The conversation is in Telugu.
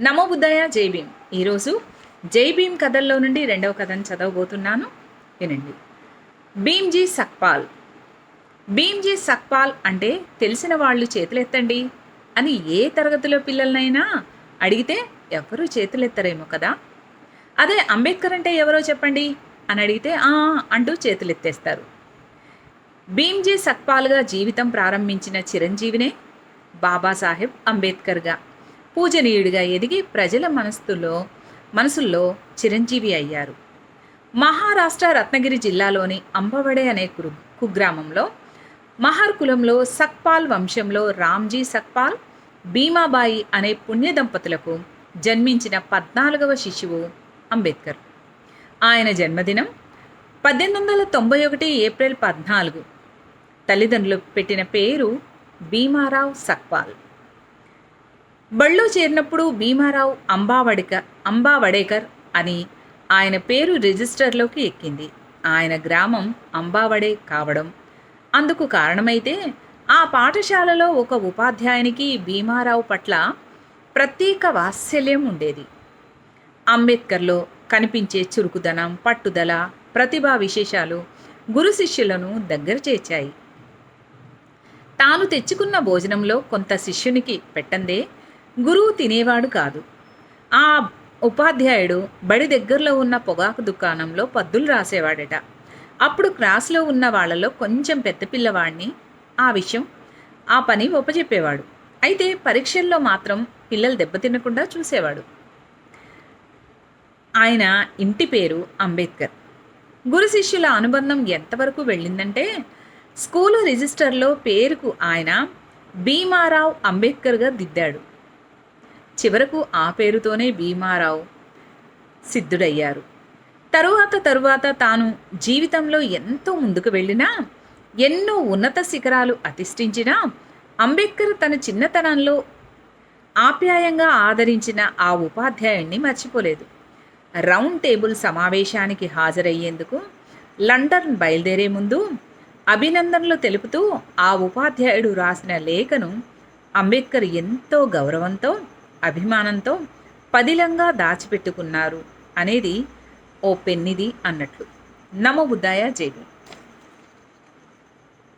నమో బుద్ధయ్య జై భీమ్. ఈరోజు జై భీమ్ కథల్లో నుండి రెండవ కథను చదవబోతున్నాను. వినండి. భీమ్జీ సక్పాల్. భీమ్జీ సక్పాల్ అంటే తెలిసిన వాళ్ళు చేతులెత్తండి అని ఏ తరగతిలో పిల్లలనైనా అడిగితే ఎవరూ చేతులెత్తరేమో కదా. అదే అంబేద్కర్ అంటే ఎవరో చెప్పండి అని అడిగితే "ఆ" అంటూ చేతులెత్తేస్తారు. భీమ్జీ సక్పాల్గా జీవితం ప్రారంభించిన చిరంజీవినే బాబాసాహెబ్ అంబేద్కర్గా పూజనీయుడిగా ఎదిగి ప్రజల మనస్సులో మనసుల్లో చిరంజీవి అయ్యారు. మహారాష్ట్ర రత్నగిరి జిల్లాలోని అంబవడే అనే కురు కుగ్రామంలో మహర్ కులంలో సక్పాల్ వంశంలో రామ్జీ సక్పాల్ భీమాబాయి అనే పుణ్య దంపతులకు జన్మించిన పద్నాలుగవ శిశువు అంబేద్కర్. ఆయన జన్మదినం పద్దెనిమిది వందల తొంభై ఒకటి ఏప్రిల్ పద్నాలుగు. తల్లిదండ్రులు పెట్టిన పేరు భీమారావు సక్పాల్. బళ్ళో చేరినప్పుడు భీమారావు అంబావడిక అంబావడేకర్ అని ఆయన పేరు రిజిస్టర్లోకి ఎక్కింది. ఆయన గ్రామం అంబావడే కావడం. అందుకు కారణమైతే ఆ పాఠశాలలో ఒక ఉపాధ్యాయునికి భీమారావు పట్ల ప్రత్యేక వాత్సల్యం ఉండేది. అంబేద్కర్లో కనిపించే చురుకుదనం పట్టుదల ప్రతిభా విశేషాలు గురు శిష్యులను దగ్గర చేర్చాయి. తాను తెచ్చుకున్న భోజనంలో కొంత శిష్యునికి పెట్టందే గురువు తినేవాడు కాదు. ఆ ఉపాధ్యాయుడు బడి దగ్గరలో ఉన్న పొగాకు దుకాణంలో పద్దులు రాసేవాడట. అప్పుడు క్లాస్లో ఉన్న వాళ్ళలో కొంచెం పెద్ద పిల్లవాడిని ఆ విషయం ఆ పని ఒప్పజెప్పేవాడు. అయితే పరీక్షల్లో మాత్రం పిల్లలు దెబ్బతినకుండా చూసేవాడు. ఆయన ఇంటి పేరు అంబేద్కర్. గురు శిష్యుల అనుబంధం ఎంతవరకు వెళ్ళిందంటే స్కూలు రిజిస్టర్లో పేరుకు ఆయన భీమారావు అంబేద్కర్గా దిద్దాడు. చివరకు ఆ పేరుతోనే భీమారావు సిద్ధుడయ్యారు. తరువాత తరువాత తాను జీవితంలో ఎంతో ముందుకు వెళ్ళినా ఎన్నో ఉన్నత శిఖరాలు అతిష్ఠించినా అంబేద్కర్ తన చిన్నతనంలో ఆప్యాయంగా ఆదరించిన ఆ ఉపాధ్యాయుణ్ణి మర్చిపోలేదు. రౌండ్ టేబుల్ సమావేశానికి హాజరయ్యేందుకు లండన్ బయలుదేరే ముందు అభినందనలు తెలుపుతూ ఆ ఉపాధ్యాయుడు రాసిన లేఖను అంబేద్కర్ ఎంతో గౌరవంతో అభిమానంతో పదిలంగా దాచిపెట్టుకున్నారు అనేది ఓ పెన్నిది అన్నట్లు. నమో బుద్ధాయ జైవి